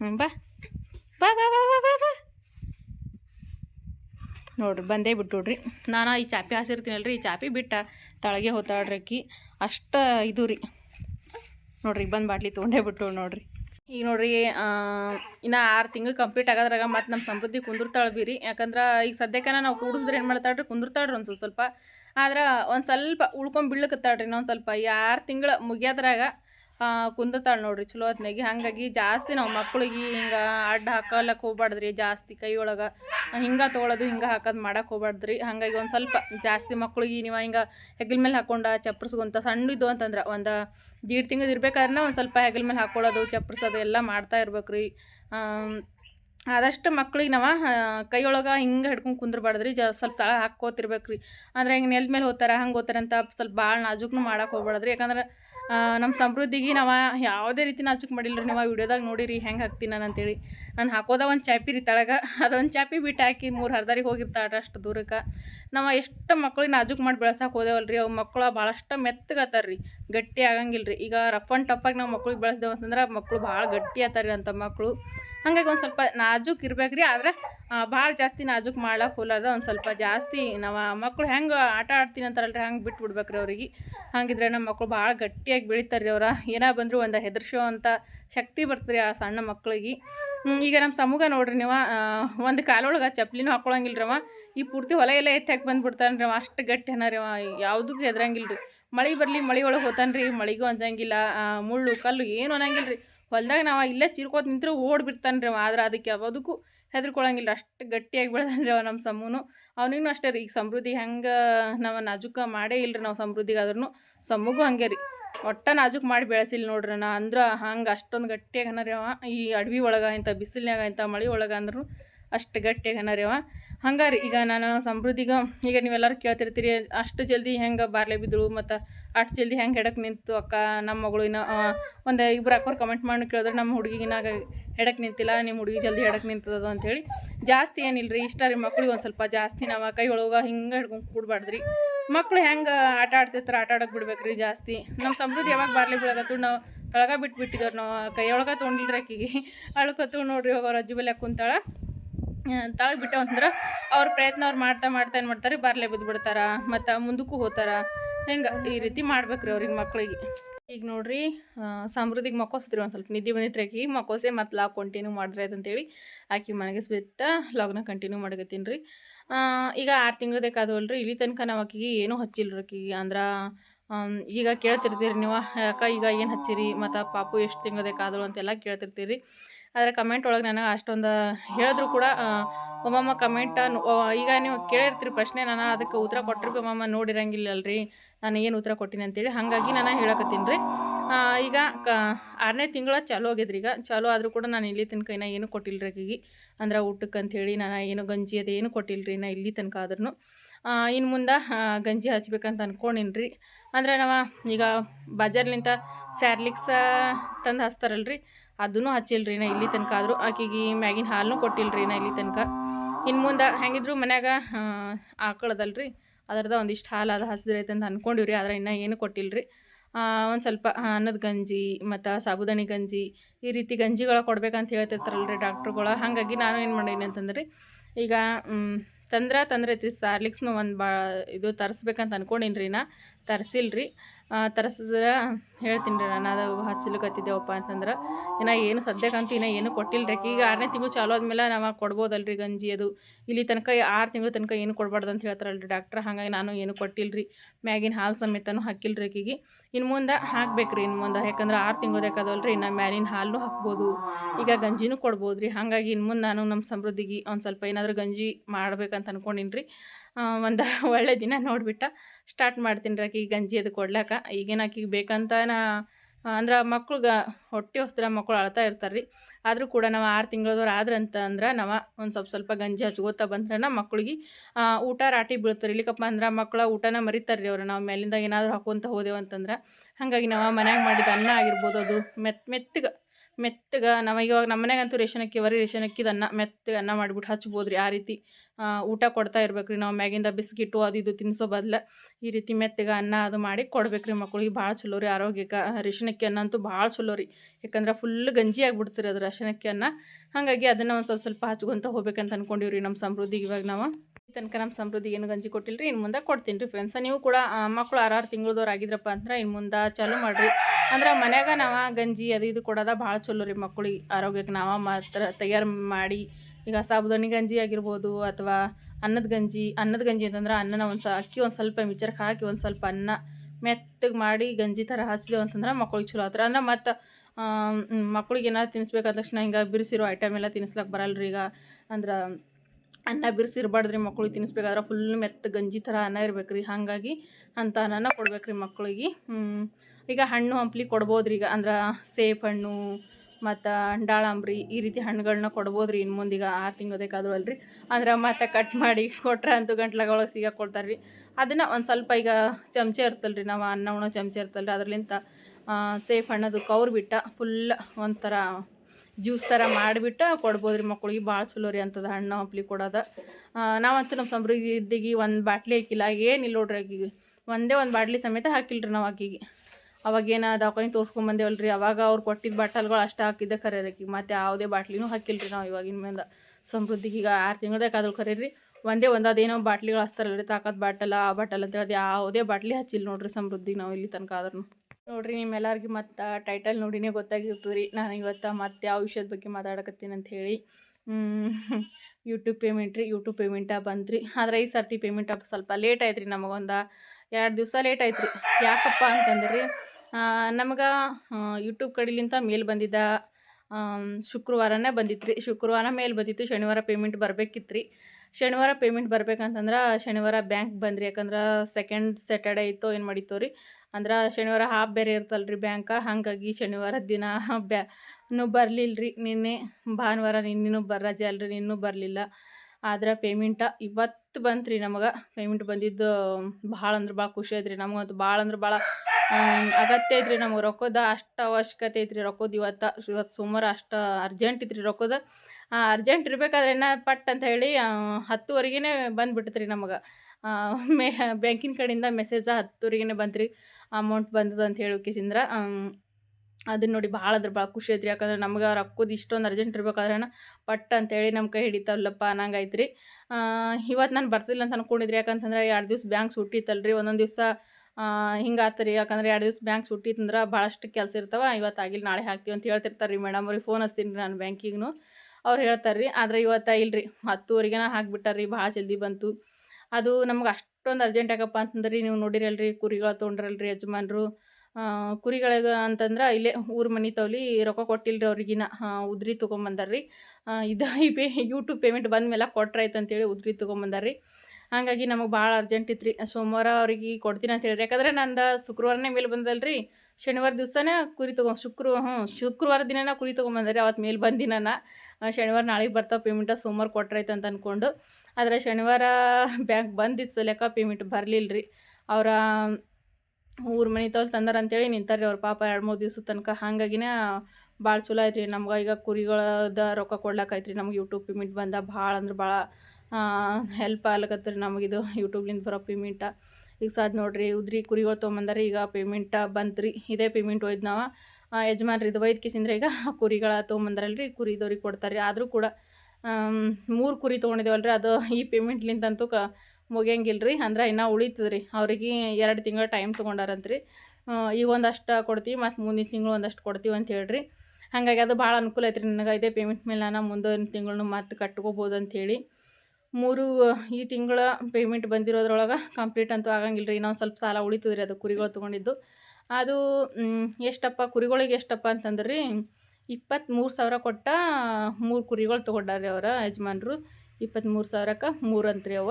ಹ್ಞೂ ಬಾ ಬಾ. ಬಾ ಬಾ ಬಾ ಬಾ ಬಾ. ನೋಡ್ರಿ, ಬಂದೇ ಬಿಟ್ಟು ನಾನು ಈ ಚಾಪಿ ಹಾಸಿರ್ತೀನಲ್ರಿ, ಈ ಚಾಪಿ ಬಿಟ್ಟ ತಳಗೆ ಹೋತಾಳ್ರಿ ಅಕ್ಕಿ. ಅಷ್ಟು ಇದು ರೀ. ನೋಡ್ರಿ ಬಂದು ಬಾಟ್ಲಿ ತೊಗೊಂಡೇ ಬಿಟ್ಟು ನೋಡ್ರಿ. ಈಗ ನೋಡ್ರಿ ಇನ್ನು ಆರು ತಿಂಗಳು ಕಂಪ್ಲೀಟ್ ಆಗೋದ್ರಾಗ ಮತ್ತು ನಮ್ಮ ಸಮೃದ್ಧಿ ಕುಂದಿರ್ತಾಳೆ ಬೀರಿ ಯಾಕಂದ್ರೆ ಈಗ ಸದ್ಯಕ್ಕೆ ನಾವು ಕೂಡಿಸಿದ್ರೆ ಏನು ಮಾಡ್ತಾಳ್ರಿ, ಕುಂದಿರ್ತಾಳ್ರಿ ಒಂದು ಸ್ವಲ್ಪ ಸ್ವಲ್ಪ. ಆದ್ರೆ ಒಂದು ಸ್ವಲ್ಪ ಉಳ್ಕೊಂಡು ಬೀಳಕತ್ತಾಳ್ರಿ ಇನ್ನೊಂದು ಸ್ವಲ್ಪ. ಈ ಆರು ತಿಂಗಳು ಮುಗಿಯೋದ್ರಾಗ ಕುಂದತಾಳೆ ನೋಡ್ರಿ, ಚಲೋ ಹೊತ್ನಾಗಿ ಹಾಗಾಗಿ ಜಾಸ್ತಿ ನಾವು ಮಕ್ಳಿಗೆ ಹಿಂಗೆ ಅಡ್ಡ ಹಾಕಲಕ್ಕೆ ಹೋಗ್ಬಾರ್ದ್ರಿ, ಜಾಸ್ತಿ ಕೈ ಒಳಗೆ ಹಿಂಗೆ ತೊಗೊಳೋದು, ಹಿಂಗೆ ಹಾಕೋದು ಮಾಡಕ್ಕೆ ಹೋಗ್ಬಾರ್ದ್ರಿ. ಹಾಗಾಗಿ ಒಂದು ಸ್ವಲ್ಪ ಜಾಸ್ತಿ ಮಕ್ಳಿಗೆ ನೀವು ಹಿಂಗೆ ಹೆಗಲ ಮೇಲೆ ಹಾಕೊಂಡು ಚಪ್ಪರ್ಸ್ಕೊಂತ ಇದ್ದು ಅಂತಂದ್ರೆ ಒಂದು ದೀಡ್ ತಿಂಗಳು ಇರ್ಬೇಕಾದ್ರೆ ಒಂದು ಸ್ವಲ್ಪ ಹೆಗಲ ಮೇಲೆ ಹಾಕೊಳ್ಳೋದು ಚಪ್ಪರ್ಸೋದು ಎಲ್ಲ ಮಾಡ್ತಾ ಇರ್ಬೇಕ್ರಿ. ಆದಷ್ಟು ಮಕ್ಳಿಗೆ ನಾವು ಕೈಯೊಳಗೆ ಹಿಂಗೆ ಹಿಡ್ಕೊಂಡು ಕುಂದ್ರಬಾರ್ದ್ರಿ, ಜ, ಸ್ವಲ್ಪ ತಳ ಹಾಕ್ಕೋತಿರ್ಬೇಕ್ರಿ. ಅಂದ್ರೆ ಹಿಂಗೆ ನೆಲದ ಮೇಲೆ ಹೋಗ್ತಾರೆ, ಹಂಗೆ ಹೋಗ್ತಾರೆ ಅಂತ ಸ್ವಲ್ಪ ಭಾಳ ನಾಜುಕ್ನು ಮಾಡಕ್ಕೆ ಹೋಗ್ಬಾರ್ದ್ರಿ. ಯಾಕಂದ್ರೆ ನಮ್ಮ ಸಮೃದ್ಧಿಗೆ ನಾವು ಯಾವುದೇ ರೀತಿ ನಾಚಿಕೆ ಮಾಡಿಲ್ಲ ರೀ ನೀವು ವಿಡಿಯೋದಾಗ ನೋಡಿರಿ, ಹೆಂಗೆ ಹಾಕ್ತೀನಿ ನಾನು ಅಂತೇಳಿ ನಾನು ಹಾಕೋದ ಒಂದು ಚಾಪಿ ರೀ ತಳಗೆ. ಅದೊಂದು ಚಾಪಿ ಬಿಟ್ಟು ಹಾಕಿ ಮೂರು ಹರ್ದಾರಿಗೆ ಹೋಗಿರ್ತಾಳೆ ಅಷ್ಟು ದೂರಕ್ಕೆ. ನಾವು ಎಷ್ಟು ಮಕ್ಳಿಗೆ ನಾಜೂಕ್ ಮಾಡಿ ಬೆಳೆಸಕ್ಕೆ ಹೋದೇವಲ್ಲ ರೀ ಅವು ಮಕ್ಕಳು ಭಾಳಷ್ಟು ಮೆತ್ತಗತ್ತಾರ ರೀ ಗಟ್ಟಿ ಆಗಂಗಿಲ್ಲ ರೀ ಈಗ ರಫ್ ಆ್ಯಂಡ್ ಟಫಾಗಿ ನಾವು ಮಕ್ಳಿಗೆ ಬೆಳೆಸ್ದೇವು ಅಂತಂದ್ರೆ ಮಕ್ಕಳು ಭಾಳ ಗಟ್ಟಿ ಆತಾರೆ ಅಂತ ಮಕ್ಕಳು ಹಾಗಾಗಿ ಒಂದು ಸ್ವಲ್ಪ ನಾಜೂಕ್ ಇರ್ಬೇಕು ರೀ ಆದ್ರೆ ಭಾಳ ಜಾಸ್ತಿ ನಾಜೂಕ್ ಮಾಡ್ಲಕ್ಕೆ ಹೋಲಾರ್ದ ಒಂದು ಸ್ವಲ್ಪ ಜಾಸ್ತಿ ನಾವು ಮಕ್ಕಳು ಹೆಂಗೆ ಆಟ ಆಡ್ತೀನಿ ಅಂತಾರಲ್ರಿ, ಹಂಗೆ ಬಿಟ್ಟು ಬಿಡ್ಬೇಕ್ರಿ ಅವ್ರಿಗೆ. ಹಾಗಿದ್ರೆ ನಮ್ಮ ಮಕ್ಕಳು ಭಾಳ ಗಟ್ಟಿಯಾಗಿ ಬೆಳಿತಾರೆ ರೀ ಅವ್ರ. ಏನೇ ಬಂದರೂ ಒಂದು ಹೆದರ್ಸೋ ಅಂತ ಶಕ್ತಿ ಬರ್ತದೆ ಆ ಸಣ್ಣ ಮಕ್ಕಳಿಗೆ ಈಗ ನಮ್ಮ ಸಮೂಹ ನೋಡ್ರಿ ನೀವು ಒಂದು ಕಾಲೊಳಗೆ ಚಪ್ಲಿನೂ ಅವ. ಈ ಪೂರ್ತಿ ಹೊಲ ಎಲ್ಲ ಎತ್ತಿ ಹಾಕಿ ಬಂದ್ಬಿಡ್ತಾನೆ ರೀ ಅವ. ಅಷ್ಟು ಗಟ್ಟಿ ಅನ್ನ ರೀ ಅವ. ಯಾವುದಕ್ಕೂ ಹೆದ್ರಂಗಿಲ್ಲ ಮಳೆ ಬರಲಿ ಮಳೆ ಒಳಗೆ ಹೋತಾನೆ ರೀ ಮಳೆಗೂ ಅಂಜಂಗಿಲ್ಲ ಮುಳ್ಳು, ಕಲ್ಲು ಏನು ಅನ್ನಂಗಿಲ್ಲ ರೀ ಹೊಲ್ದಾಗ ನಾವು ಇಲ್ಲೇ ಚಿರ್ಕೋತ ನಿಂತರೂ ಓಡಿ ಬಿಡ್ತಾನೆ ರೀ ಆದ್ರೆ ಅದಕ್ಕೆ ಯಾವುದಕ್ಕೂ ಹೆದರ್ಕೊಳಂಗಿಲ್ಲ. ಅಷ್ಟು ಗಟ್ಟಿಯಾಗಿ ಬೆಳ್ದಾನೆ ರೀ ಅವ ನಮ್ಮ ಸಮೂನು. ಅವನಿಗೂ ಅಷ್ಟೇ ರೀ. ಈಗ ಸಮೃದ್ಧಿ ಹೆಂಗೆ ನಾವು ನಾಜೂಕ ಮಾಡೇ ಇಲ್ರಿ ನಾವು ಸಮೃದ್ಧಿಗೆ ಆದ್ರೂ ಸಮಗು ಹಂಗೆ ರೀ. ಒಟ್ಟ ನಾಜೂಕ್ ಮಾಡಿ ಬೆಳೆಸಿಲ್ಲ ನೋಡ್ರಿ ನಾ ಅಂದ್ರೆ ಹಂಗೆ ಅಷ್ಟೊಂದು ಗಟ್ಟಿಯಾಗಿ ಅವ. ಈ ಅಡವಿ ಒಳಗೆ ಇಂಥ ಬಿಸಿಲ್ನ್ಯಾಗ ಇಂಥ ಮಳೆ ಒಳಗೆ ಅಂದ್ರೂ ಅಷ್ಟು ಗಟ್ಟಿಯಾಗಿ ಅನ್ನ ಹಂಗಾರಿ ಈಗ ನಾನು ಸಮೃದ್ಧಿಗ ಈಗ ನೀವೆಲ್ಲರೂ ಕೇಳ್ತಿರ್ತೀರಿ ಅಷ್ಟು ಜಲ್ದಿ ಹೆಂಗೆ ಬಾರ್ಲೆ ಬಿದ್ದಳು ಮತ್ತು ಅಷ್ಟು ಜಲ್ದಿ ಹೆಂಗೆ ಹೆಡಕ್ಕೆ ನಿಂತು ಅಕ್ಕ ನಮ್ಮ ಮಗಳು ಇನ್ನ ಒಂದು ಇಬ್ರು ಅಕ್ಕೋರು ಕಮೆಂಟ್ ಮಾಡಿ ಕೇಳಿದ್ರೆ ನಮ್ಮ ಹುಡುಗಿಗಿನಾಗ ಹೆಡಕ್ಕೆ ನಿಂತಿಲ್ಲ ನಿಮ್ಮ ಹುಡುಗಿ ಜಲ್ದಿ ಹೆಡಕ್ಕೆ ನಿಂತದ ಅಂಥೇಳಿ ಜಾಸ್ತಿ ಏನಿಲ್ಲ ರೀ ಇಷ್ಟ ರೀ ಮಕ್ಳಿಗೆ ಒಂದು ಸ್ವಲ್ಪ ಜಾಸ್ತಿ ನಾವು ಕೈ ಒಳಗೆ ಹಿಂಗೆ ಹಿಡ್ಕೊಂಡು ಕೂಡ್ಬಾರ್ದ್ರಿ. ಮಕ್ಳು ಹೆಂಗೆ ಆಟ ಆಡ್ತಿರ್ತಾರೆ ಆಟ ಆಡೋಕೆ ಬಿಡ್ಬೇಕ್ರಿ ಜಾಸ್ತಿ. ನಮ್ಮ ಸಮೃದ್ಧಿ ಯಾವಾಗ ಬಾರ್ಲಿ ಬೀಳಕತ್ತು ನಾವು ತಳಗ ಬಿಟ್ಟು ಬಿಟ್ಟಿದ್ದವ್ರು ನಾವು ಕೈಯೊಳಗೆ ತೊಗೊಂಡಿಲ್ರಿ ಆಕಿಗೆ. ಅಳ್ಕತ್ತು ನೋಡ್ರಿ ಇವಾಗ ಅವ್ರ ಅಜ್ಜಿ ಬಲ್ಲಿ ಕುಂತಾಳ. ತಳಗೆ ಬಿಟ್ಟು ಅಂತಂದ್ರೆ ಅವ್ರ ಪ್ರಯತ್ನ ಅವ್ರು ಮಾಡ್ತಾ ಮಾಡ್ತಾ ಏನು ಮಾಡ್ತಾರೆ, ಬಾರ್ಲೆ ಬಿದ್ದು ಬಿಡ್ತಾರ ಮತ್ತು ಮುಂದಕ್ಕೂ ಹೋಗ್ತಾರೆ ಹೆಂಗೆ ಈ ರೀತಿ ಮಾಡ್ಬೇಕ್ರಿ ಅವ್ರಿಗೆ ಮಕ್ಳಿಗೆ. ಈಗ ನೋಡ್ರಿ ಸಮೃದ್ಧಿಗೆ ಮಕ್ಕೋಸ್ತ್ರಿ ಒಂದು ಸ್ವಲ್ಪ ನಿದ್ದೆ ಬಂದಿತ್ತು ಆಕಿ. ಮಕ್ಕೋಸೆ ಮತ್ತು ಲಾಕ್ ಕಂಟಿನ್ಯೂ ಮಾಡ್ರಿ ಅಂತೇಳಿ ಆಕಿ ಮನಗಿಸ್ಬಿಟ್ಟು ಲಾಗ್ನ ಕಂಟಿನ್ಯೂ ಮಾಡಕತ್ತೀನಿ ರೀ. ಈಗ ಆರು ತಿಂಗಳದೇಕಾದವಲ್ಲ ರೀ ಇಲ್ಲಿ ತನಕ ನಾವು ಆಕಿಗೆ ಏನೂ ಹಚ್ಚಿಲ್ಲ ಆಕಿಗೆ ಅಂದ್ರೆ ಈಗ ಕೇಳ್ತಿರ್ತೀರಿ ನೀವು, ಅಕ್ಕ ಈಗ ಏನು ಹಚ್ಚಿರಿ, ಮತ್ತು ಪಾಪು ಎಷ್ಟು ತಿಂಗಳದೇಕಾದಳು ಅಂತೆಲ್ಲ ಕೇಳ್ತಿರ್ತೀರಿ. ಆದರೆ ಕಮೆಂಟ್ ಒಳಗೆ ನನಗೆ ಅಷ್ಟೊಂದು ಹೇಳಿದ್ರು ಕೂಡ ಒಮ್ಮಮ್ಮ ಒಮ್ಮೊಮ್ಮ ಕಮೆಂಟ ಈಗ ನೀವು ಕೇಳಿರ್ತೀರಿ ಪ್ರಶ್ನೆ, ನಾನು ಅದಕ್ಕೆ ಉತ್ತರ ಕೊಟ್ಟರೆ ಒಮ್ಮೊಮ್ಮ ನೋಡಿರಂಗಿಲ್ಲಲ್ರಿ. ನಾನು ಏನು ಉತ್ತರ ಕೊಟ್ಟಿನಿ ಅಂತೇಳಿ ಹಾಗಾಗಿ ನಾನು ಹೇಳಕತ್ತೀನಿ ರೀ. ಈಗ ಕ, ಆರನೇ ತಿಂಗಳ ಚಾಲು ಆಗ್ಯದ್ರಿ ಈಗ. ಚಾಲು ಆದರೂ ಕೂಡ ನಾನು ಇಲ್ಲಿ ತನಕ ಇನ್ನೂ ಏನು ಕೊಟ್ಟಿಲ್ಲ ರೀ ಆಕಿಗೆ ಅಂದ್ರೆ ಊಟಕ್ಕೆ ಅಂಥೇಳಿ ನಾನು ಏನು ಗಂಜಿ ಅದೇನು ಏನು ಕೊಟ್ಟಿಲ್ಲ ರೀ ನಾ ಇಲ್ಲಿ ತನಕ ಆದ್ರೂ ಇನ್ನು ಮುಂದೆ ಗಂಜಿ ಹಚ್ಬೇಕಂತ ರೀ ಅಂದರೆ ನಾವು ಈಗ ಬಜಾರ್ಲಿಂತ ಸ್ಯಾರ್ಲಿಕ್ಸ ತಂದು ಹಚ್ತಾರಲ್ರಿ. ಅದೂ ಹಚ್ಚಿಲ್ಲ ರೀ ನಾ ಇಲ್ಲಿ ತನಕ ಆದರೂ. ಆಕೆಗೆ ಮ್ಯಾಗಿನ ಹಾಲನ್ನು ಕೊಟ್ಟಿಲ್ಲ ರೀ ನಾ ಇಲ್ಲಿ ತನಕ. ಇನ್ನು ಮುಂದೆ, ಹೆಂಗಿದ್ರು ಮನ್ಯಾಗ ಆಕಳದಲ್ರಿ. ಅದ್ರದ ಒಂದಿಷ್ಟು ಹಾಲು ಅದು ಹಸಿದ್ರೈತೆ ಅಂತ ಅಂದ್ಕೊಂಡಿವ್ರಿ ಆದರೆ ಇನ್ನೂ ಏನು ಕೊಟ್ಟಿಲ್ಲರಿ ಒಂದು ಸ್ವಲ್ಪ ಅನ್ನದ ಗಂಜಿ ಮತ್ತು ಸಾಬುದಾನಿ ಗಂಜಿ, ಈ ರೀತಿ ಗಂಜಿಗಳ ಕೊಡ್ಬೇಕಂತ ರೀ ಡಾಕ್ಟ್ರುಗಳು. ಹಾಗಾಗಿ ನಾನು ಏನು ಮಾಡೀನಿ ಅಂತಂದ್ರೆ, ಈಗ ತಂದ್ರೆ ತಂದ್ರೆ ಐತಿ ಸಾರ್ಲಿಕ್ಸ್ನು ಒಂದು ಬಾ, ಇದು ತರಿಸ್ಬೇಕಂತ ಅಂದ್ಕೊಂಡಿನಿ ರೀ ನಾ ತರಿಸಿಲ್ಲ ರೀ ತರಿಸಿದ್ರೆ ಹೇಳ್ತೀನಿ ರೀ ನಾನು ಅದು ಹಚ್ಚಲಿಕತ್ತಿದ್ದೇವಪ್ಪ ಅಂತಂದ್ರೆ. ಇನ್ನು ಏನು ಸದ್ಯಕ್ಕಂತೂ ಇನ್ನೂ ಏನು ಕೊಟ್ಟಿಲ್ಲ ರೀ ಈಗ ಆರನೇ ತಿಂಗಳು ಚಾಲು ಆದ್ಮೇಲೆ ನಾವು ಕೊಡ್ಬೋದಲ್ರಿ ಗಂಜಿ ಅದು. ಇಲ್ಲಿ ತನಕ ಆರು ತಿಂಗಳು ತನಕ ಏನು ಕೊಡಬಾರ್ದು ಅಂತ ಹೇಳ್ತಾರಲ್ರಿ ಡಾಕ್ಟ್ರ್ ಹಾಗಾಗಿ ನಾನು ಏನು ಕೊಟ್ಟಿಲ್ಲ ರೀ ಮ್ಯಾಗಿನ ಹಾಲು ಸಮೇತನೂ ಹಾಕಿಲ್ಲ ರೀ ಆಕಿಗೆ ಇನ್ನು ಮುಂದೆ ಹಾಕ್ಬೇಕು ರೀ ಇನ್ನು ಮುಂದೆ. ಯಾಕಂದ್ರೆ ಆರು ತಿಂಗಳು ಬೇಕಾದವಲ್ರಿ ಇನ್ನು ಮ್ಯಾಲಿನ ಹಾಲು ಹಾಕ್ಬೋದು. ಈಗ ಗಂಜಿನೂ ಕೊಡ್ಬೋದು ರೀ ಹಾಗಾಗಿ ಇನ್ನು ಮುಂದೆ ನಾನು ನಮ್ಮ ಸಮೃದ್ಧಿಗೆ ಒಂದು ಸ್ವಲ್ಪ ಏನಾದರೂ ಗಂಜಿ ಮಾಡ್ಬೇಕಂತ ಅನ್ಕೊಂಡೀನಿ ರೀ ಒಂದು ಒಳ್ಳೆ ದಿನ ನೋಡಿಬಿಟ್ಟು ಸ್ಟಾರ್ಟ್ ಮಾಡ್ತೀನಿ ರೀ ಆಕಿಗೆ ಗಂಜಿ ಅದು ಕೊಡ್ಲಾಕ. ಈಗೇನು ಆಕಿಗೆ ಬೇಕಂತ ನಾ, ಅಂದ್ರೆ ಮಕ್ಳಿಗೆ ಹೊಟ್ಟೆ ಹೊಸ್ದ್ರ ಮಕ್ಕಳು ಅಳ್ತಾ ಇರ್ತಾರೆ ರೀ ಆದರೂ ಕೂಡ ನಾವು ಆರು ತಿಂಗಳದವ್ರು ಆದ್ರಂತ ಅಂದ್ರೆ ನಾವು ಒಂದು ಸ್ವಲ್ಪ ಸ್ವಲ್ಪ ಗಂಜಿ ಹಚ್ಕೋತಾ ಬಂದ್ರೆ ಮಕ್ಳಿಗೆ ಊಟ ರಾಟಿ ಬೀಳ್ತಾರೆ. ಇಲ್ಲಿಕಪ್ಪ ಅಂದ್ರೆ ಮಕ್ಕಳ ಊಟನ ಮರಿತಾರೆ ರೀ ಅವ್ರು. ನಾವು ಮೇಲಿಂದ ಏನಾದರೂ ಹಾಕೊಂತ ಹೋದೆವು ಅಂತಂದ್ರೆ ಹಾಗಾಗಿ ನಾವು ಮನ್ಯಾಗ ಮಾಡಿದ ಅನ್ನ ಆಗಿರ್ಬೋದು ಅದು ಮೆತ್ತ ಮೆತ್ತಗೆ ಮೆತ್ತಗೆ ನಾವು ಇವಾಗ ನಮ್ಮ ಮನೆಗಂತೂ ರೇಷನ್ ಅಕ್ಕಿ, ಬರೀ ರೇಷನ್ ಅಕ್ಕಿದ ಅನ್ನ, ಮೆತ್ತಗೆ ಅನ್ನ ಮಾಡಿಬಿಟ್ಟು ಹಚ್ಬೋದು ರೀ ಆ ರೀತಿ. ಊಟ ಕೊಡ್ತಾ ಇರ್ಬೇಕು ರೀ ನಾವು, ಮ್ಯಾಗಿಂದ ಬಿಸ್ಕಿಟ್ಟು ಅದು ಇದು ತಿನ್ನಿಸೋ ಬದಲು ಈ ರೀತಿ ಮೆತ್ತಗೆ ಅನ್ನ ಅದು ಮಾಡಿ ಕೊಡ್ಬೇಕು ರೀ ಮಕ್ಳಿಗೆ. ಭಾಳ ಚಲೋ ರೀ ಆರೋಗ್ಯಕ್ಕೆ, ರೇಷನ್ ಅಕ್ಕಿ ಅನ್ನ ಅಂತೂ ಭಾಳ ಚಲೋ ರೀ. ಯಾಕಂದ್ರೆ ಫುಲ್ ಗಂಜಿ ಆಗಿಬಿಡ್ತೀರಿ ಅದು ರೇಷನ್ ಅಕ್ಕಿ ಅನ್ನ. ಹಾಗಾಗಿ ಅದನ್ನು ಒಂದು ಸ್ವಲ್ಪ ಸ್ವಲ್ಪ ಹಚ್ಕೊಂತ ಹೋಗ್ಬೇಕಂತ ಅಂದ್ಕೊಂಡಿವ್ರಿ ನಮ್ಮ ಸಮೃದ್ಧಿಗೆ ಇವಾಗ ನಾವು. ತನಕ ನಮ್ಮ ಸಮೃದ್ಧಿಗೆ ಏನು ಗಂಜಿ ಕೊಟ್ಟಿಲ್ಲ ರೀ ಇನ್ನು ಮುಂದೆ ಕೊಡ್ತೀನಿ ರೀ ಫ್ರೆಂಡ್ಸ್ ನೀವು ಕೂಡ ಮಕ್ಕಳು ಆರಾರು ತಿಂಗಳದವ್ರು ಆಗಿದ್ರಪ್ಪ ಅಂದ್ರೆ ಇನ್ನು ಮುಂದೆ ಚಾಲೂ ಮಾಡಿರಿ. ಅಂದ್ರೆ ಮನ್ಯಾಗ ನಾವು ಗಂಜಿ ಅದು ಇದು ಕೊಡೋದ ಭಾಳ ಚಲೋ ರೀ ಮಕ್ಕಳಿಗೆ ಆರೋಗ್ಯಕ್ಕೆ ನಾವು ಮಾತ್ರ ತಯಾರು ಮಾಡಿ, ಈಗ ಸಾಬುದಾನಿ ಗಂಜಿ ಆಗಿರ್ಬೋದು ಅಥವಾ ಅನ್ನದ ಗಂಜಿ. ಅನ್ನದ ಗಂಜಿ ಅಂತಂದ್ರೆ ಅನ್ನನ ಒಂದು ಸ, ಅಕ್ಕಿ ಒಂದು ಸ್ವಲ್ಪ ಮಿಚರ್ಗೆ ಹಾಕಿ ಒಂದು ಸ್ವಲ್ಪ ಅನ್ನ ಮೆತ್ತಗೆ ಮಾಡಿ ಗಂಜಿ ಥರ ಹಚ್ಚಿದೆವು ಅಂತಂದ್ರೆ ಮಕ್ಳಿಗೆ ಚಲೋ ಆತರ. ಅಂದ್ರೆ ಮತ್ತು ಮಕ್ಳಿಗೆ ಏನಾದ್ರು ತಿನ್ನಿಸ್ಬೇಕಂದ ತಕ್ಷಣ ಹಿಂಗೆ ಬಿರಿಸಿರೋ ಐಟಮ್ ಎಲ್ಲ ತಿನ್ನಿಸ್ಲಕ್ಕೆ ಬರಲ್ಲ ರೀ ಈಗ. ಅಂದ್ರೆ ಅನ್ನ ಬಿರ್ಸಿರ್ಬಾರ್ದು ಮಕ್ಕಳಿಗೆ ತಿನ್ನಿಸ್ಬೇಕಾದ್ರೆ ಫುಲ್ ಮೆತ್ತ ಗಂಜಿ ಥರ ಅನ್ನ ಇರ್ಬೇಕು ರೀ ಹಾಗಾಗಿ ಅಂಥ ಅನ್ನನ ಕೊಡ್ಬೇಕು ರೀ ಮಕ್ಕಳಿಗೆ. ಈಗ ಹಣ್ಣು ಹಂಪ್ಲಿ ಕೊಡ್ಬೋದು ರೀ ಈಗ. ಅಂದ್ರೆ ಸೇಬ್ ಹಣ್ಣು, ಮತ್ತು ದಾಳಂಬ್ರಿ ಈ ರೀತಿ ಹಣ್ಣುಗಳನ್ನ ಕೊಡ್ಬೋದು ರೀ ಇನ್ನು ಮುಂದೀಗ ಆರು ತಿಂಗೋದಕ್ಕಾದ್ರು ಅಲ್ರಿ. ಅಂದ್ರೆ ಮತ್ತೆ ಕಟ್ ಮಾಡಿ ಕೊಟ್ರೆ ಅಂತೂ ಗಂಟ್ಲಗಳಿಗೆ ಸಿಗ ಕೊಡ್ತಾರೆ ರೀ ಅದನ್ನು ಒಂದು ಸ್ವಲ್ಪ ಈಗ ಚಮಚೆ ಇರ್ತಲ್ಲ ರೀ ನಾವು ಅನ್ನ ಉಣೋ ಚಮಚೆ ಇರ್ತಲ್ಲ ರೀ ಅದ್ರಲಿಂತ ಸೇಫ್ ಹಣ್ಣದು ಕವ್ರು ಬಿಟ್ಟ ಫುಲ್ ಒಂಥರ ಜ್ಯೂಸ್ ಥರ ಮಾಡಿಬಿಟ್ಟು ಕೊಡ್ಬೋದು ರೀ ಮಕ್ಕಳಿಗೆ ಭಾಳ ಚಲೋ ರೀ ಅಂತದ ಹಣ್ಣು ಹಂಪ್ಲಿ ಕೊಡೋದು. ನಾವಂತೂ ನಮ್ಮ ಸಮೃದ್ಧಿಗೆ ಒಂದು ಬಾಟ್ಲಿ ಹಾಕಿಲ್ಲ. ಏನಿಲ್ಲ ನೋಡ್ರಿ ಆಕಿಗೆ ಒಂದೇ ಒಂದು ಬಾಟ್ಲಿ ಸಮೇತ ಹಾಕಿಲ್ಲ ರೀ ನಾವು ಆಕಿಗೆ ಅವಾಗೇನು ದವಾಖಾನೆ ತೋರಿಸ್ಕೊಂಬಂದೇವಲ್ಲ ರೀ ಅವಾಗ ಅವ್ರು ಕೊಟ್ಟಿದ್ದ ಬಾಟಲ್ಗಳು ಅಷ್ಟು ಹಾಕಿದ್ದೆ ಖರೆ ರೀ ಮತ್ತು ಯಾವುದೇ ಬಾಟ್ಲಿನೂ ಹಾಕಿಲ್ಲ ರೀ ನಾವು ಇವಾಗಿನ ಮೇಲೆ ಸಮೃದ್ಧಿಗೆ ಈಗ ಆರು ತಿಂಗಳದಾಗಾದ್ರು ಖರೆ ರೀ ಒಂದೇ ಒಂದು ಅದೇನೋ ಬಾಟ್ಲಿಗಳು ಹಚ್ತಾರಲ್ಲ ರೀ ತಾಕತ್ ಬಾಟಲ, ಆ ಬಾಟಲ್ ಅಂತೇಳಿ ಅದು ಯಾವುದೇ ಬಾಟ್ಲಿ ಹಚ್ಚಿಲ್ಲ ನೋಡ್ರಿ ಸಮೃದ್ಧಿಗೆ ನಾವು ಇಲ್ಲಿ ತನಕ ಆದ್ರೂ ನೋಡ್ರಿ, ನಿಮ್ಮೆಲ್ಲರಿಗೂ ಮತ್ತು ಟೈಟಲ್ ನೋಡಿನೇ ಗೊತ್ತಾಗಿರ್ತದೆ ರೀ ನಾನು ಇವತ್ತು ಮತ್ತೆ ಯಾವ ವಿಷಯದ ಬಗ್ಗೆ ಮಾತಾಡಕತ್ತೀನಿ ಅಂತ ಹೇಳಿ ಯೂಟ್ಯೂಬ್ ಪೇಮೆಂಟ್ ರೀ ಯೂಟ್ಯೂಬ್ ಪೇಮೆಂಟ ಬಂತು ರೀ ಆದ್ರೆ ಈ ಸರ್ತಿ ಪೇಮೆಂಟ್ ಸ್ವಲ್ಪ ಲೇಟ್ ಆಯ್ತು ರೀ ನಮಗೊಂದು ಎರಡು ದಿವಸ ಲೇಟ್ ಆಯ್ತು ರೀ ಯಾಕಪ್ಪ ಅಂತಂದ್ರೆ ನಮಗೆ ಯೂಟ್ಯೂಬ್ ಕಡೆಲಿಂತ ಮೇಲ್ ಬಂದಿದ್ದ ಶುಕ್ರವಾರನೇ ಬಂದಿತ್ತು ರೀ ಶುಕ್ರವಾರ ಮೇಲ್ ಬಂದಿತ್ತು, ಶನಿವಾರ ಪೇಮೆಂಟ್ ಬರಬೇಕಿತ್ತು ರೀ ಶನಿವಾರ ಪೇಮೆಂಟ್ ಬರ್ಬೇಕಂತಂದ್ರೆ, ಶನಿವಾರ ಬ್ಯಾಂಕ್ ಬಂದ್ರಿ. ಯಾಕಂದ್ರೆ ಸೆಕೆಂಡ್ ಸ್ಯಾಟರ್ಡೆ ಇತ್ತು, ಏನು ಮಾಡಿತ್ತು ರೀ ಅಂದ್ರೆ ಶನಿವಾರ ಹಾಫ್ ಬೇರೆ ಇರ್ತಲ್ಲ ರೀ ಬ್ಯಾಂಕ ಹಾಗಾಗಿ ಶನಿವಾರ ದಿನ ಬ್ಯಾ ಇನ್ನೂ ರೀ ನಿನ್ನೆ ಭಾನುವಾರ ನಿನ್ನೆನೂ ಬರ ರಜೆ ಅಲ್ರಿ, ನಿನ್ನೂ ಬರಲಿಲ್ಲ. ಆದ್ರೆ ಪೇಮೆಂಟ ಇವತ್ತು ಬಂತು ರೀ ನಮಗೆ. ಪೇಮೆಂಟ್ ಬಂದಿದ್ದು ಭಾಳ ಅಂದ್ರೆ ಭಾಳ ಖುಷಿ ಐತ್ರಿ ನಮಗಂತೂ. ಭಾಳ ಅಂದ್ರೆ ಭಾಳ ಅಗತ್ಯ ಐತ್ರಿ ನಮಗೆ ರೊಕ್ಕದ ಅಷ್ಟು ಅವಶ್ಯಕತೆ ಐತ್ರಿ ರೊಕ್ಕದ ಇವತ್ತು. ಇವತ್ತು ಸೋಮವಾರ ಅಷ್ಟು ಅರ್ಜೆಂಟ್ ಇತ್ತು ರೀ ರೊಕ್ಕದ ಅರ್ಜೆಂಟ್ ಇರಬೇಕಾದ್ರೆ ಏನ ಪಟ್ ಅಂತ ಹೇಳಿ ಹತ್ತುವರೆಗೇ ಬಂದ್ಬಿಟ್ಟೈತೆ ರೀ ನಮಗೆ. ಮೇ, ಬ್ಯಾಂಕಿನ ಕಡೆಯಿಂದ ಮೆಸೇಜ ಹತ್ತೂರಿಗೆ ಬಂತು ರೀ ಅಮೌಂಟ್ ಬಂದದ ಅಂತ ಹೇಳೋಕಿಸಿಂದ್ರ ಅದನ್ನ ನೋಡಿ ಭಾಳ ಅದ್ರ ಭಾಳ ಖುಷಿ ಐತ್ರಿ ಯಾಕಂದ್ರೆ ನಮ್ಗೆ ರೊಕ್ಕದ ಇಷ್ಟೊಂದು ಅರ್ಜೆಂಟ್ ಇರ್ಬೇಕಾದ್ರೆ ಪಟ್ ಅಂತೇಳಿ ನಮ್ಮ ಕೈ ಹಿಡಿತಾವಲ್ಲಪ್ಪ ಅನ್ನಂಗೆ ಐತ್ರಿ ಇವತ್ತು ನಾನು ಬರ್ತಿಲ್ಲ ಅಂತ ಅನ್ಕೊಂಡಿದ್ರಿ. ಯಾಕಂತಂದ್ರೆ ಎರಡು ದಿವ್ಸ ಬ್ಯಾಂಕ್ ಸುಟ್ಟಿತ್ತಲ್ರಿ ಒಂದೊಂದು ದಿವಸ ಹಿಂಗೆ ಆತ್ರಿ. ಯಾಕಂದ್ರೆ ಎರಡು ದಿವ್ಸ ಬ್ಯಾಂಕ್ ಸುಟ್ಟಿ ಇತ್ತಂದ್ರೆ ಭಾಳಷ್ಟು ಕೆಲಸ ಇರ್ತಾವ. ಇವತ್ತು ಆಗಿಲ್ಲ, ನಾಳೆ ಹಾಕ್ತೀವಿ ಅಂತ ಹೇಳ್ತಿರ್ತಾರೆ ರೀ ಮೇಡಮ್ ಅವ್ರಿಗೆ. ಫೋನ್ ಹಚ್ತೀನಿ ರೀ ನಾನು ಬ್ಯಾಂಕಿಗೂ ಅವ್ರು ಹೇಳ್ತಾರೆ ರೀ ಆದರೆ ಇವತ್ತು ಇಲ್ರಿ. ಹತ್ತುವರೆಗೆ ಹಾಕ್ಬಿಟ್ಟಾರ ರೀ ಭಾಳ ಜಲ್ದಿ ಬಂತು. ಅದು ನಮ್ಗೆ ಅಷ್ಟೊಂದು ಅರ್ಜೆಂಟ್ ಆಗಪ್ಪ ಅಂತಂದ್ರೆ ರೀ ನೀವು ನೋಡಿರಲ್ರಿ, ಕುರಿಗಳು ತೊಗೊಂಡ್ರಲ್ರಿ ಯಜಮಾನ್ರು. ಕುರಿಗಳಿಗೆ ಅಂತಂದ್ರೆ ಇಲ್ಲೇ ಊರ ಮನೆ ತವಲಿ ರೊಕ್ಕ ಕೊಟ್ಟಿಲ್ರಿ ಅವ್ರಿಗಿನ. ಉದ್ರಿ ತೊಗೊಂಬಂದಾರ್ರಿ. ಇದು ಈ ಪೇ ಯೂಟ್ಯೂಬ್ ಪೇಮೆಂಟ್ ಬಂದಮೇಲೆ ಕೊಟ್ರಾಯ್ತು ಅಂತೇಳಿ ಉದ್ರಿ ತೊಗೊಂಬಂದಾರ್ರಿ. ಹಾಗಾಗಿ ನಮಗೆ ಭಾಳ ಅರ್ಜೆಂಟ್ ಇತ್ತು ರೀ ಸೋಮವಾರ ಅವ್ರಿಗೆ ಕೊಡ್ತೀನಿ ಅಂತ ಹೇಳಿರಿ ಯಾಕಂದ್ರೆ ನಂದು ಶುಕ್ರವಾರನೇ ಮೇಲೆ ಬಂದಲ್ರಿ ಶನಿವಾರ ದಿವಸನೇ ಕುರಿ ತೊಗೊ, ಶುಕ್ರ, ಹ್ಞೂ, ಶುಕ್ರವಾರ ದಿನನ ಕುರಿ ತೊಗೊಂಬಂದ್ರಿ ಅವತ್ತು ಮೇಲೆ ಬಂದಿನ ಶನಿವಾರ ನಾಳೆಗೆ ಬರ್ತಾವೆ ಪೇಮೆಂಟ ಸೋಮವಾರ ಕೊಟ್ರಾಯ್ತು ಅಂತ ಅಂದ್ಕೊಂಡು ಆದರೆ ಶನಿವಾರ ಬ್ಯಾಂಕ್ ಬಂದಿತ್ತು ಲೆಕ್ಕ ಪೇಮೆಂಟ್ ಬರಲಿಲ್ಲ ರೀ ಅವರ, ಊರ ಮನೆ ತೋಲ್ ತಂದಾರ ಅಂತೇಳಿ ರೀ ಅವ್ರ ಪಾಪ ಎರಡು ಮೂರು ದಿವ್ಸದ ತನಕ. ಹಾಗಾಗಿನೇ ಭಾಳ ಚಲೋ ಐತ್ರಿ ನಮ್ಗೆ ಈಗ ಕುರಿಗಳದ ರೊಕ್ಕ ಕೊಡ್ಲಾಕೈತ್ರಿ ನಮ್ಗೆ ಯೂಟ್ಯೂಬ್ ಪೇಮೆಂಟ್ ಬಂದ ಭಾಳ ಅಂದ್ರೆ ಭಾಳ ಹೆಲ್ಪ್ ಆಗ್ಲಕತ್ರಿ ಇದು ಯೂಟ್ಯೂಬ್ಲಿಂದ ಬರೋ ಪೇಮೆಂಟ. ಈಗ ಸಾದ್ ನೋಡ್ರಿ ಉದ್ರಿ ಕುರಿಗಳು ತೊಗೊಂಬಂದಾರ, ಈಗ ಪೇಮೆಂಟ ಬಂತ್ರಿ. ಇದೇ ಪೇಮೆಂಟ್ ಹೋಯ್ದು ನಾವು. ಯಜಮಾನ್ರಿ ಇದು ಒಯ್ದು ಕಿಸಿಂದ್ರೆ ಈಗ ಕುರಿಗಳ ತೊಗೊಂಬಂದ್ರಲ್ರಿ. ಕುರಿದವ್ರಿಗೆ ಕೊಡ್ತಾರೆ ಆದರೂ ಕೂಡ ಮೂರು ಕುರಿ ತೊಗೊಂಡಿದ್ದೇವಲ್ರಿ ಅದು ಈ ಪೇಮೆಂಟ್ಲಿಂತಂತೂ ಕ ರೀ ಅಂದ್ರೆ ಇನ್ನೂ ಉಳಿತದೆ ರೀ ಅವ್ರಿಗೆ ಎರಡು ತಿಂಗಳ ಟೈಮ್ ತೊಗೊಂಡಾರಂತ್ರಿ. ಈಗ ಒಂದಷ್ಟು ಕೊಡ್ತೀವಿ, ಮತ್ತು ಮುಂದಿನ ತಿಂಗಳು ಒಂದಷ್ಟು ಕೊಡ್ತೀವಿ ಅಂತ ಹೇಳ್ರಿ. ಹಾಗಾಗಿ ಅದು ಭಾಳ ಅನುಕೂಲ ಐತ್ರಿ ನನಗೆ ಇದೇ ಪೇಮೆಂಟ್ ಮೇಲೆ ನಾನು ಮುಂದಿನ ತಿಂಗಳನ್ನು ಮತ್ತೆ ಕಟ್ಕೋಬೋದು ಅಂಥೇಳಿ ಮೂರು, ಈ ತಿಂಗಳ ಪೇಮೆಂಟ್ ಬಂದಿರೋದ್ರೊಳಗೆ ಕಂಪ್ಲೀಟ್ ಅಂತೂ ಆಗಂಗಿಲ್ಲ ರೀ ಇನ್ನೊಂದು ಸ್ವಲ್ಪ ಸಾಲ ಉಳಿತದ್ರಿ ಅದು ಕುರಿಗಳು ತೊಗೊಂಡಿದ್ದು. ಅದು ಎಷ್ಟಪ್ಪ, ಕುರಿಗಳಿಗೆ ಎಷ್ಟಪ್ಪ ಅಂತಂದ್ರೆ ರೀ ಇಪ್ಪತ್ತ್ಮೂರು ಸಾವಿರ ಕೊಟ್ಟ ಮೂರು ಕುರಿಗಳು ತೊಗೊಂಡಾರ್ರಿ ಅವರ ಯಜಮಾನ್ರು. ಇಪ್ಪತ್ತ್ಮೂರು ಸಾವಿರಕ್ಕೆ ಮೂರು ರೀ ಅವ.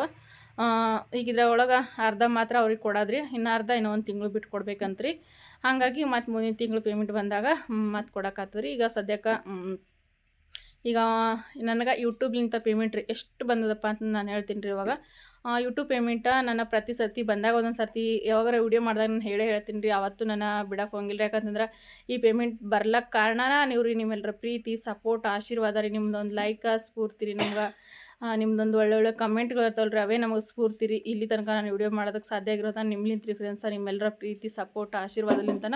ಈಗ ಇದ್ರೊಳಗೆ ಅರ್ಧ ಮಾತ್ರ ಅವ್ರಿಗೆ ಕೊಡೋದ್ರಿ, ಇನ್ನು ಅರ್ಧ ಇನ್ನೂ ಒಂದು ತಿಂಗಳು ಬಿಟ್ಟು ಕೊಡ್ಬೇಕಂತ್ರಿ. ಹಾಗಾಗಿ ಮತ್ತು ಮುಂದಿನ ತಿಂಗಳು ಪೇಮೆಂಟ್ ಬಂದಾಗ ಮತ್ತು ಕೊಡೋಕ್ಕಾಗ್ತದೆ ಈಗ ಸದ್ಯಕ್ಕೆ ಈಗ ನನಗೆ ಯೂಟ್ಯೂಬ್ಲಿಂದ ಪೇಮೆಂಟ್ ರೀ ಎಷ್ಟು ಬಂದದಪ್ಪ ಅಂತ ನಾನು ಹೇಳ್ತೀನಿ ರೀ ಇವಾಗ. ಯೂಟ್ಯೂಬ್ ಪೇಮೆಂಟ ನನ್ನ ಪ್ರತಿ ಸರ್ತಿ ಬಂದಾಗ ಒಂದೊಂದು ಸರ್ತಿ ಯಾವಾಗಾರ ವಿಡಿಯೋ ಮಾಡಿದಾಗ ನಾನು ಹೇಳೇ ಹೇಳ್ತೀನಿ ರೀ, ಅವತ್ತು ನನ್ನ ಬಿಡಕ್ಕೆ ಹೋಗಿಲ್ಲ ಯಾಕಂತಂದ್ರೆ ಈ ಪೇಮೆಂಟ್ ಬರ್ಲಕ್ಕೆ ಕಾರಣನ ನೀವು ರೀ ನಿಮ್ಮೆಲ್ಲರ ಪ್ರೀತಿ ಸಪೋರ್ಟ್ ಆಶೀರ್ವಾದ ರೀ. ನಿಮ್ದೊಂದು ಲೈಕ ಸ್ಫೂರ್ತಿ ರೀ ನಿಮ್ಗೆ. ನಿಮ್ದೊಂದು ಒಳ್ಳೊಳ್ಳೆ ಕಮೆಂಟ್ಗಳು ಇರ್ತಾವಲ್ಲ ರೀ, ಅವೇ ನಮಗೆ ಸ್ಫೂರ್ತಿ ರೀ. ಇಲ್ಲಿ ತನಕ ನಾನು ವಿಡಿಯೋ ಮಾಡೋದಕ್ಕೆ ಸಾಧ್ಯ ಆಗಿರೋದ ನಿಮ್ಲಿಂತ ರೀ ಫ್ರೆಂಡ್ಸ ನಿಮ್ಮೆಲ್ಲರ ಪ್ರೀತಿ ಸಪೋರ್ಟ್ ಆಶೀರ್ವಾದಲಿಂತನ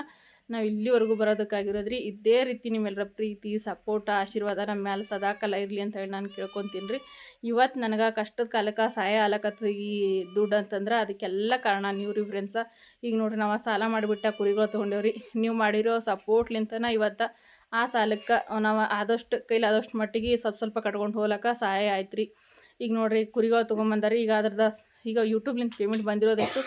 ನಾವು ಇಲ್ಲಿವರೆಗೂ ಬರೋದಕ್ಕಾಗಿರೋದ್ರಿ, ಇದೇ ರೀತಿ ನಿಮ್ಮೆಲ್ಲರ ಪ್ರೀತಿ ಸಪೋರ್ಟ್ ಆಶೀರ್ವಾದ ನಮ್ಮ ಮ್ಯಾಲೆ ಸದಾಕಾಲ ಇರಲಿ ಅಂತ ಹೇಳಿ ನಾನು ಕೇಳ್ಕೊತೀನಿ ರೀ. ಇವತ್ತು ನನಗೆ ಕಷ್ಟದ ಕಾಲಕ್ಕೆ ಸಹಾಯ ಆಲಕತ್ತ ಈ ದುಡ್ಡು ಅಂತಂದ್ರೆ ಅದಕ್ಕೆಲ್ಲ ಕಾರಣ ನೀವು ರೀ ಫ್ರೆಂಡ್ಸ ಈಗ ನೋಡ್ರಿ ನಾವು ಸಾಲ ಮಾಡಿಬಿಟ್ಟ ಕುರಿಗಳು ತೊಗೊಂಡೇವ್ರಿ ನೀವು ಮಾಡಿರೋ ಸಪೋರ್ಟ್ಲಿಂತನ ಇವತ್ತು ಆ ಸಾಲಕ್ಕೆ ನಾವು ಆದಷ್ಟು ಕೈಲಿ ಆದಷ್ಟು ಮಟ್ಟಿಗೆ ಸ್ವಲ್ಪ ಸ್ವಲ್ಪ ಕಟ್ಕೊಂಡು ಹೋಗ್ಲಕ್ಕ ಸಹಾಯ ಆಯ್ತು ರೀ. ಈಗ ನೋಡಿರಿ ಕುರಿಗಳು ತೊಗೊಂಬಂದಾರಿ ಈಗ ಅದ್ರದ್ದು ಈಗ ಯೂಟ್ಯೂಬ್ಲಿಂದ ಪೇಮೆಂಟ್ ಬಂದಿರೋದೆಷ್ಟು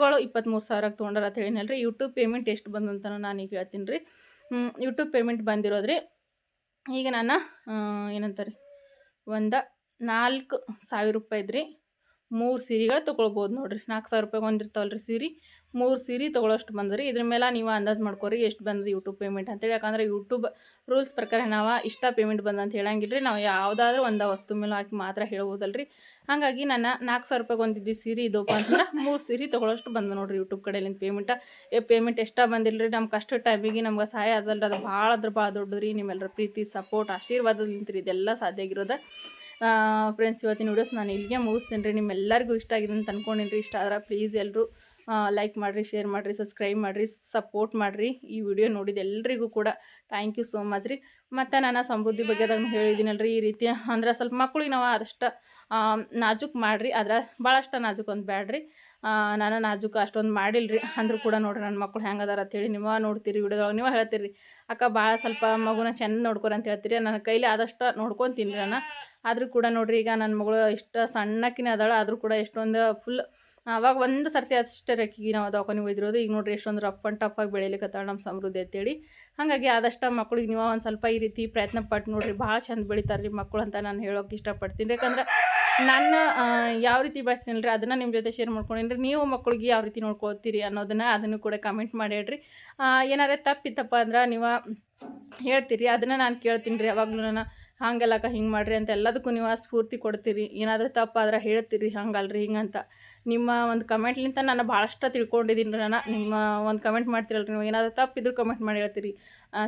ಕುರಿಗಳು ಇಪ್ಪತ್ತ್ಮೂರು ಸಾವಿರಕ್ಕೆ ತೊಗೊಂಡಾರ ಅಂತ ಹೇಳಿನಲ್ರಿ ಯೂಟ್ಯೂಬ್ ಪೇಮೆಂಟ್ ಎಷ್ಟು ಬಂದು ಅಂತಲೂ ನಾನು ಈಗ ಹೇಳ್ತೀನಿ ರೀ. ಯೂಟ್ಯೂಬ್ ಪೇಮೆಂಟ್ ಬಂದಿರೋದ್ರಿ. ಈಗ ನಾನು ಏನಂತಾರೆ, ಒಂದು ನಾಲ್ಕು ಸಾವಿರ ರೂಪಾಯಿ ರೀ ಮೂರು ಸೀರೆಗಳು ತೊಗೊಳ್ಬೋದು ನೋಡಿರಿ. ನಾಲ್ಕು ಸಾವಿರ ರೂಪಾಯಿಗೆ ರೀ ಸೀರೆ. ಮೂರು ಸೀರೆ ತೊಗೊಳೋಷ್ಟು ಬಂದ್ರಿ. ಇದ್ರ ಮೇಲೆ ನೀವು ಅಂದಾಜು ಮಾಡ್ಕೋರಿ ಎಷ್ಟು ಬಂದದ ಯೂಟ್ಯೂಬ್ ಪೇಮೆಂಟ್ ಅಂತೇಳಿ. ಯಾಕಂದ್ರೆ ಯೂಟ್ಯೂಬ್ ರೂಲ್ಸ್ ಪ್ರಕಾರ ನಾವು ಇಷ್ಟ ಪೇಮೆಂಟ್ ಬಂದಂತ ಹೇಳಂಗಿಲ್ಲ ರೀ ನಾವು ಯಾವುದಾದ್ರೂ ಒಂದು ವಸ್ತು ಮೇಲೆ ಹಾಕಿ ಮಾತ್ರ ಹೇಳ್ಬೋದಲ್ರಿ. ಹಾಗಾಗಿ ನಾನು ನಾಲ್ಕು ಸಾವಿರ ರೂಪಾಯಿಗೆ ಒಂದಿದ್ದು ಸೀರೆ ಇದಪ್ಪ ಅಂತಂದ್ರೆ ಮೂರು ಸೀರೆ ತೊಗೊಳೋಷ್ಟು ಬಂದು ನೋಡ್ರಿ ಯೂಟ್ಯೂಬ್ ಕಡೆಯಿಂದ ಪೇಮೆಂಟ ಪೇಮೆಂಟ್ ಎಷ್ಟ ಬಂದಿಲ್ಲ ರೀ ನಮ್ಮ ಕಷ್ಟ ಟೈಮಿಗೆ ನಮ್ಗೆ ಸಹಾಯ ಅದಲ್ಲ ಅದು ಭಾಳ ಅದ್ರ ಭಾಳ ದೊಡ್ಡದ್ರಿ. ನಿಮ್ಮೆಲ್ಲರ ಪ್ರೀತಿ ಸಪೋರ್ಟ್ ಆಶೀರ್ವಾದದಿಂದ ರೀ ಇದೆಲ್ಲ ಸಾಧ್ಯ ಆಗಿರೋದು. ಫ್ರೆಂಡ್ಸ್ ಇವತ್ತಿನ ವೀಡಿಯೋಸ್ ನಾನು ಇಲ್ಲಿಗೆ ಮುಗಿಸ್ತೀನಿ ರೀ ನಿಮ್ಮೆಲ್ಲರಿಗೂ ಇಷ್ಟ ಆಗಿದೆ ಅಂತ ಅನ್ಕೊಂಡಿನಿ ಇಷ್ಟ ಆದ್ರೆ ಪ್ಲೀಸ್ ಎಲ್ಲರೂ ಲೈಕ್ ಮಾಡಿರಿ ಶೇರ್ ಮಾಡಿರಿ ಸಬ್ಸ್ಕ್ರೈಬ್ ಮಾಡಿರಿ ಸಪೋರ್ಟ್ ಮಾಡಿರಿ. ಈ ವಿಡಿಯೋ ನೋಡಿದ ಎಲ್ರಿಗೂ ಕೂಡ ಥ್ಯಾಂಕ್ ಯು ಸೋ ಮಚ್ ರೀ. ಮತ್ತು ನಾನು ಸಮೃದ್ಧಿ ಬಗ್ಗೆದಾಗ ಹೇಳಿದ್ದೀನಲ್ಲ ರೀ ಈ ರೀತಿ ಅಂದ್ರೆ ಸ್ವಲ್ಪ ಮಕ್ಕಳಿಗೆ ನಾವು ಅಷ್ಟು ನಾಜೂಕ್ ಮಾಡಿರಿ. ಆದ್ರೆ ಭಾಳಷ್ಟು ನಾಜೂಕ್ ಒಂದು ಬ್ಯಾಡ್ರಿ. ನಾನು ನಾಜೂಕ ಅಷ್ಟೊಂದು ಮಾಡಿಲ್ಲ ರೀ ಅಂದರೂ ಕೂಡ ನೋಡ್ರಿ ನನ್ನ ಮಕ್ಕಳು ಹೆಂಗೆ ಅದಾರ ಅಂತೇಳಿ ನೀವು ನೋಡ್ತೀರಿ ವಿಡಿಯೋದೊಳಗೆ. ನೀವು ಹೇಳ್ತೀರಿ, ಅಕ್ಕ ಭಾಳ ಸ್ವಲ್ಪ ಮಗುನ ಚೆಂದ ನೋಡ್ಕೊರಿ ಅಂತ ಹೇಳ್ತೀರಿ. ನನ್ನ ಕೈಲಿ ಆದಷ್ಟು ನೋಡ್ಕೊತೀನಿ ನಾನು. ಆದರೂ ಕೂಡ ನೋಡ್ರಿ, ಈಗ ನನ್ನ ಮಗಳು ಇಷ್ಟು ಸಣ್ಣಕ್ಕಿನ ಅದಾಳ. ಆದರೂ ಕೂಡ ಎಷ್ಟೊಂದು ಫುಲ್ ಅವಾಗ ಒಂದು ಸರ್ತಿ ಅಷ್ಟೇ ರೆಕ್ಕಿಗೆ ನಾವು ದವಾಖಾನಿಗೆ ಒಯ್ದಿರೋದು ಈಗ ನೋಡ್ರಿ ಎಷ್ಟೊಂದು ರಫ್ ಆ್ಯಂಡ್ ಟಫ್ ಆಗಿ ಬೆಳಿಲಿಕ್ಕತ್ತಾಳ ನಮ್ಮ ಸಮೃದ್ಧಿ ಅಂತೇಳಿ. ಹಾಗಾಗಿ ಆದಷ್ಟು ಮಕ್ಳಿಗೆ ನೀವು ಒಂದು ಸ್ವಲ್ಪ ಈ ರೀತಿ ಪ್ರಯತ್ನ ಪಟ್ಟು ನೋಡ್ರಿ. ಭಾಳ ಚಂದ ಬೆಳಿತಾರೆ ರೀ ಮಕ್ಕಳು ಅಂತ ನಾನು ಹೇಳೋಕೆ ಇಷ್ಟಪಡ್ತೀನಿ ಯಾಕಂದ್ರೆ ನಾನು ಯಾವ ರೀತಿ ಬಳಸ್ತೀನಿ ರೀ ಅದನ್ನು ನಿಮ್ಮ ಜೊತೆ ಶೇರ್ ಮಾಡ್ಕೊಂಡೇನಿ ರೀ ನೀವು ಮಕ್ಕಳಿಗೆ ಯಾವ ರೀತಿ ನೋಡ್ಕೊಳ್ತೀರಿ ಅನ್ನೋದನ್ನು ಅದನ್ನು ಕೂಡ ಕಮೆಂಟ್ ಮಾಡಿ ಹೇಳ್ರಿ. ಏನಾರ ತಪ್ಪಿತ್ತಪ್ಪ ಅಂದ್ರೆ ನೀವು ಹೇಳ್ತೀರಿ. ಅದನ್ನು ನಾನು ಕೇಳ್ತೀನಿ ರೀ ಯಾವಾಗಲೂ ನಾನು ಹಂಗೆಲ್ಲಕ ಹಿಂಗೆ ಮಾಡಿರಿ ಅಂತ ಎಲ್ಲದಕ್ಕೂ ನೀವು ಸ್ಫೂರ್ತಿ ಕೊಡ್ತೀರಿ. ಏನಾದರೂ ತಪ್ಪಾದ್ರೆ ಹೇಳ್ತೀರಿ, ಹಂಗಲ್ರಿ ಹಿಂಗಂತ ನಿಮ್ಮ ಒಂದು ಕಮೆಂಟ್ಲಿಂತ ನಾನು ಭಾಳಷ್ಟು ತಿಳ್ಕೊಂಡಿದ್ದೀನಿ ನಾನು. ನಿಮ್ಮ ಒಂದು ಕಮೆಂಟ್ ಮಾಡ್ತೀರಲ್ರಿ ನೀವು. ಏನಾದರೂ ತಪ್ಪಿದ್ರು ಕಮೆಂಟ್ ಮಾಡಿ ಹೇಳ್ತೀರಿ.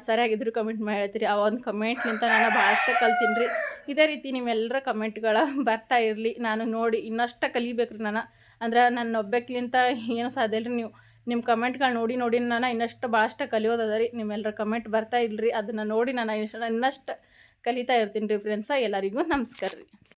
ಸರಿಯಾಗಿದ್ರು ಕಮೆಂಟ್ ಮಾಡ್ತೀರಿ ಆ ಒಂದು ಕಮೆಂಟ್ನಿಂದ ನಾನು ಭಾಳಷ್ಟು ಕಲ್ತೀನಿ ರೀ ಇದೇ ರೀತಿ ನಿಮ್ಮೆಲ್ಲರ ಕಮೆಂಟ್ಗಳ ಬರ್ತಾ ಇರಲಿ. ನಾನು ನೋಡಿ ಇನ್ನಷ್ಟು ಕಲಿಬೇಕು ರೀ ನಾನು. ಅಂದ್ರೆ ನನ್ನ ಒಬ್ಬಕ್ಲಿಂತ ಏನು ಸಾಧ್ಯ ರೀ ನೀವು. ನಿಮ್ಮ ಕಮೆಂಟ್ಗಳು ನೋಡಿ ನೋಡಿ ನಾನು ಇನ್ನಷ್ಟು ಭಾಳಷ್ಟು ಕಲಿಯೋದದ ರೀ. ನಿಮ್ಮೆಲ್ಲರ ಕಮೆಂಟ್ ಬರ್ತಾ ಇಲ್ರಿ. ಅದನ್ನು ನೋಡಿ ನಾನು ಇನ್ನಷ್ಟು ಕಲಿತಾ ಇರ್ತೀನಿ ರೀ ಫ್ರೆಂಡ್ಸ ಎಲ್ಲರಿಗೂ ನಮಸ್ಕಾರ ರೀ.